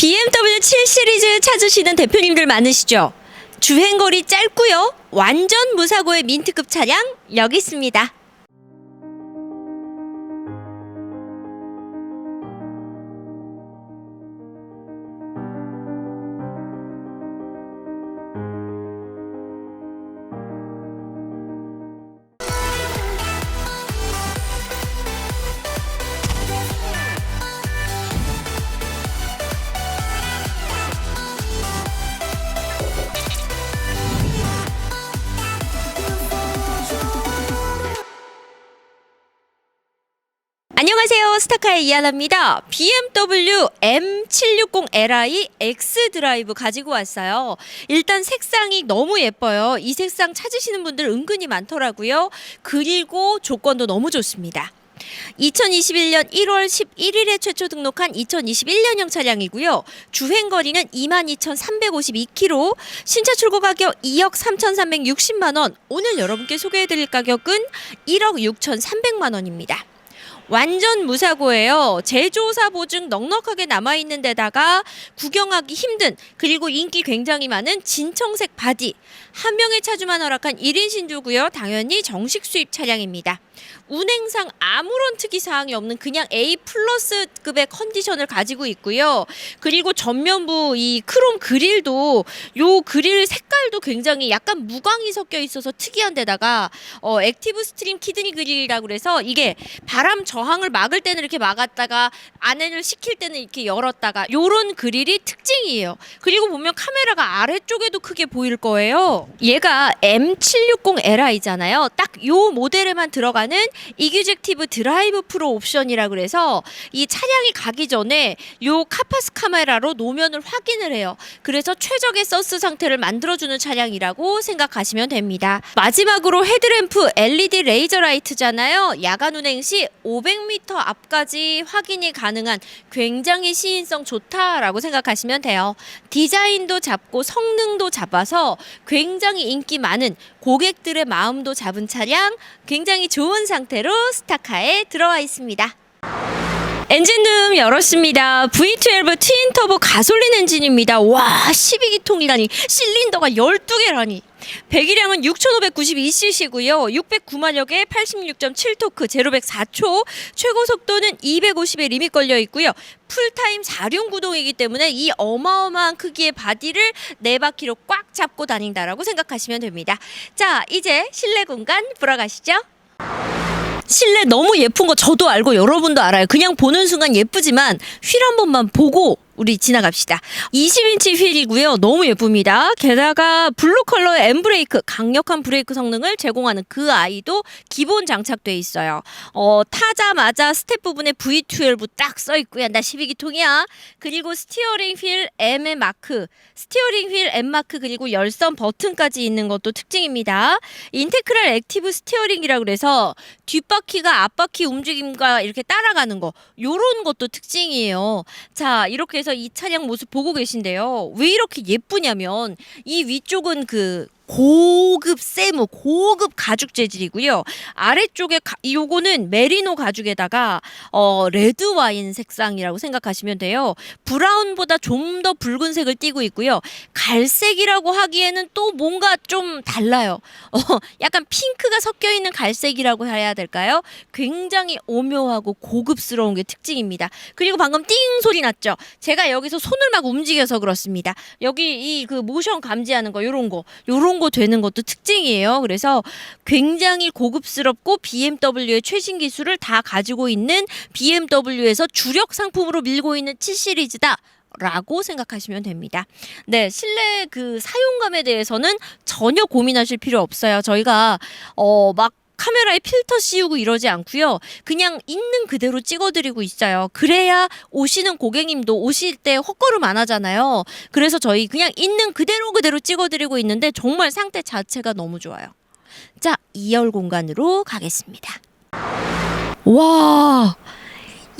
BMW 7 시리즈 찾으시는 대표님들 많으시죠? 주행거리 짧고요. 완전 무사고의 민트급 차량 여기 있습니다. 스타카의 이하나입니다. BMW M760Li X 드라이브 가지고 왔어요. 일단 색상이 너무 예뻐요. 이 색상 찾으시는 분들 은근히 많더라고요. 그리고 조건도 너무 좋습니다. 2021년 1월 11일에 최초 등록한 2021년형 차량이고요. 주행 거리는 22,352km, 신차 출고 가격 2억 3,360만 원. 오늘 여러분께 소개해 드릴 가격은 1억 6,300만 원입니다. 완전 무사고예요. 제조사 보증 넉넉하게 남아 있는 데다가 구경하기 힘든 그리고 인기 굉장히 많은 진청색 바디 한 명의 차주만 허락한 1인 신조고요. 당연히 정식 수입 차량입니다. 운행상 아무런 특이 사항이 없는 그냥 A 플러스급의 컨디션을 가지고 있고요. 그리고 전면부 이 크롬 그릴도 요 그릴 색깔도 굉장히 약간 무광이 섞여 있어서 특이한 데다가 어 액티브 스트림 키드니 그릴이라고 그래서 이게 바람 저항을 막을 때는 이렇게 막았다가 안에를 식힐 때는 이렇게 열었다가 요런 그릴이 특징이에요. 그리고 보면 카메라가 아래쪽에도 크게 보일 거예요. 얘가 M760Li잖아요. 딱 요 모델에만 들어가는 이규젝티브 드라이브 프로 옵션이라 그래서 이 차량이 가기 전에 요 카파스 카메라로 노면을 확인을 해요. 그래서 최적의 서스 상태를 만들어주는 차량이라고 생각하시면 됩니다. 마지막으로 헤드램프 LED 레이저 라이트잖아요. 야간 운행 시 500m 앞까지 확인이 가능한 굉장히 시인성 좋다라고 생각하시면 돼요. 디자인도 잡고 성능도 잡아서 굉장히 인기 많은 고객들의 마음도 잡은 차량 굉장히 좋은 상태로 스타카에 들어와 있습니다. 엔진룸 열었습니다. V12 트윈 터보 가솔린 엔진입니다. 와, 12기통이라니. 실린더가 12개라니. 배기량은 6,592cc고요. 609마력 에 86.7토크, 제로백 4초. 최고 속도는 250에 리밋 걸려 있고요. 풀타임 4륜 구동이기 때문에 이 어마어마한 크기의 바디를 네 바퀴로 꽉 잡고 다닌다라고 생각하시면 됩니다. 자, 이제 실내 공간 보러 가시죠. 실내 너무 예쁜 거 저도 알고 여러분도 알아요. 그냥 보는 순간 예쁘지만 휠 한 번만 보고 우리 지나갑시다. 20인치 휠이고요. 너무 예쁩니다. 게다가 블루 컬러의 엠브레이크, 강력한 브레이크 성능을 제공하는 그 아이도 기본 장착돼 있어요. 어, 타자마자 스텝 부분에 V12 딱 써 있고요. 나 12기통이야. 그리고 스티어링 휠 M의 마크, 스티어링 휠 M 마크 그리고 열선 버튼까지 있는 것도 특징입니다. 인테크랄 액티브 스티어링이라 그래서 뒷바퀴가 앞바퀴 움직임과 이렇게 따라가는 거 요런 것도 특징이에요. 자, 이렇게 해서 이 차량 모습 보고 계신데요. 왜 이렇게 예쁘냐면 이 위쪽은 그 고급 세무, 고급 가죽 재질이고요. 아래쪽에 가, 요거는 메리노 가죽에다가 어 레드 와인 색상이라고 생각하시면 돼요. 브라운보다 좀 더 붉은색을 띠고 있고요. 갈색이라고 하기에는 또 뭔가 좀 달라요. 어, 약간 핑크가 섞여 있는 갈색이라고 해야 될까요? 굉장히 오묘하고 고급스러운 게 특징입니다. 그리고 방금 띵 소리 났죠. 제가 여기서 손을 막 움직여서 그렇습니다. 여기 이 그 모션 감지하는 거 요런 거 요런 거 되는 것도 특징이에요. 그래서 굉장히 고급스럽고 BMW의 최신 기술을 다 가지고 있는 BMW에서 주력 상품으로 밀고 있는 7 시리즈다. 라고 생각하시면 됩니다. 네, 실내 그 사용감에 대해서는 전혀 고민하실 필요 없어요. 저희가 어 막 카메라에 필터 씌우고 이러지 않고요. 그냥 있는 그대로 찍어드리고 있어요. 그래야 오시는 고객님도 오실 때 헛걸음 안 하잖아요. 그래서 저희 그냥 있는 그대로 그대로 찍어드리고 있는데 정말 상태 자체가 너무 좋아요. 자, 2열 공간으로 가겠습니다. 와,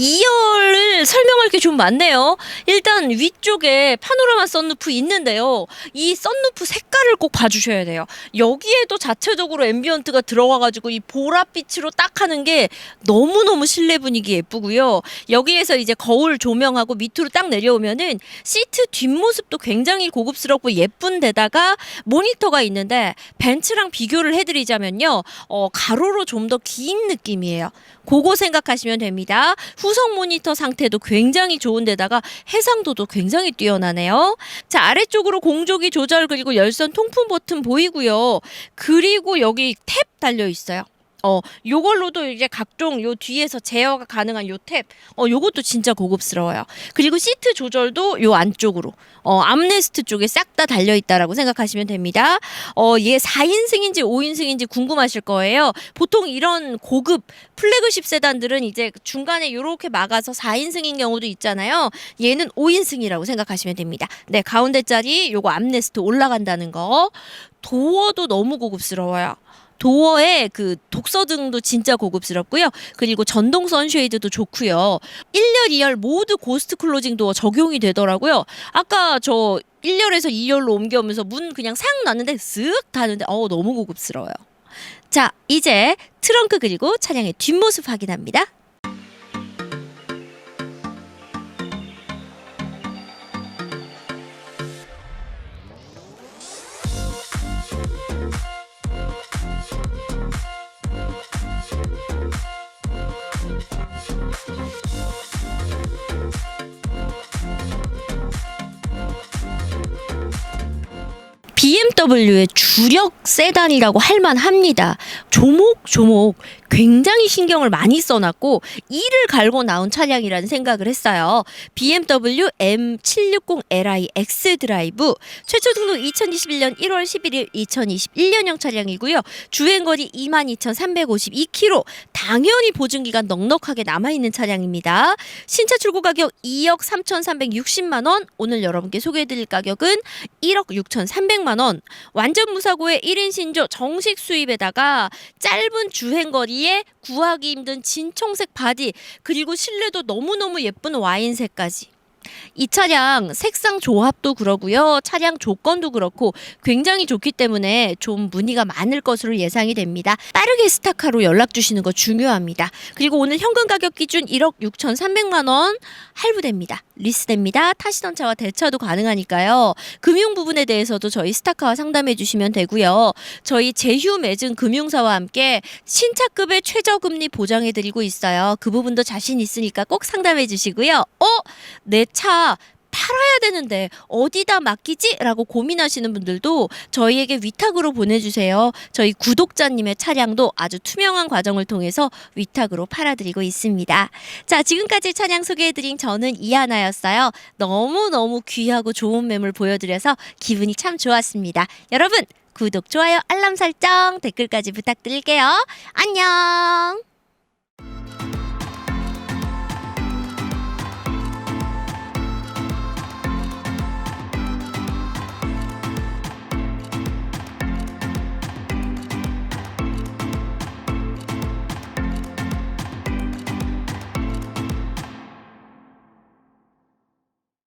2열을 설명할 게 좀 많네요. 일단 위쪽에 파노라마 썬루프 있는데요. 이 썬루프 색깔을 꼭 봐주셔야 돼요. 여기에도 자체적으로 앰비언트가 들어가가지고 이 보랏빛으로 딱 하는 게 너무너무 실내 분위기 예쁘고요. 여기에서 이제 거울 조명하고 밑으로 딱 내려오면은 시트 뒷모습도 굉장히 고급스럽고 예쁜 데다가 모니터가 있는데 벤츠랑 비교를 해드리자면요. 어, 가로로 좀 더 긴 느낌이에요. 그거 생각하시면 됩니다. 후속 모니터 상태도 굉장히 좋은 데다가 해상도도 굉장히 뛰어나네요. 자, 아래쪽으로 공조기 조절 그리고 열선 통풍 버튼 보이고요. 그리고 여기 탭 달려 있어요. 어, 요걸로도 이제 각종 요 뒤에서 제어가 가능한 요 탭. 어, 요것도 진짜 고급스러워요. 그리고 시트 조절도 요 안쪽으로. 어, 암레스트 쪽에 싹 다 달려 있다라고 생각하시면 됩니다. 어, 얘 4인승인지 5인승인지 궁금하실 거예요. 보통 이런 고급 플래그십 세단들은 이제 중간에 요렇게 막아서 4인승인 경우도 있잖아요. 얘는 5인승이라고 생각하시면 됩니다. 네, 가운데 자리 요거 암레스트 올라간다는 거. 도어도 너무 고급스러워요. 도어의 그 독서등도 진짜 고급스럽고요. 그리고 전동 선쉐이드도 좋고요. 1열, 2열 모두 고스트 클로징 도어 적용이 되더라고요. 아까 저 1열에서 2열로 옮겨오면서 문 그냥 상 놨는데 쓱 닫는데 어우 너무 고급스러워요. 자, 이제 트렁크 그리고 차량의 뒷모습 확인합니다. BMW의 주력 세단이라고 할 만합니다. 조목조목 굉장히 신경을 많이 써놨고 이를 갈고 나온 차량이라는 생각을 했어요. BMW M760Li X 드라이브 최초 등록 2021년 1월 11일 2021년형 차량이고요. 주행거리 22,352km 당연히 보증기간 넉넉하게 남아있는 차량입니다. 신차 출고 가격 2억 3,360만 원 오늘 여러분께 소개해드릴 가격은 1억 6,300만 원 완전 무사고의 1인 신조 정식 수입에다가 짧은 주행거리 에 구하기 힘든 진청색 바디 그리고 실내도 너무너무 예쁜 와인색까지 이 차량 색상 조합도 그러고요. 차량 조건도 그렇고 굉장히 좋기 때문에 좀 문의가 많을 것으로 예상이 됩니다. 빠르게 스타카로 연락 주시는 거 중요합니다. 그리고 오늘 현금 가격 기준 1억 6,300만 원 할부됩니다. 리스됩니다. 타시던 차와 대차도 가능하니까요. 금융 부분에 대해서도 저희 스타카와 상담해 주시면 되고요. 저희 제휴 맺은 금융사와 함께 신차급의 최저금리 보장해 드리고 있어요. 그 부분도 자신 있으니까 꼭 상담해 주시고요. 어? 내차 팔아야 되는데 어디다 맡기지? 라고 고민하시는 분들도 저희에게 위탁으로 보내주세요. 저희 구독자님의 차량도 아주 투명한 과정을 통해서 위탁으로 팔아드리고 있습니다. 자, 지금까지 차량 소개해드린 저는 이하나였어요. 너무너무 귀하고 좋은 매물 보여드려서 기분이 참 좋았습니다. 여러분, 구독, 좋아요, 알람 설정, 댓글까지 부탁드릴게요. 안녕!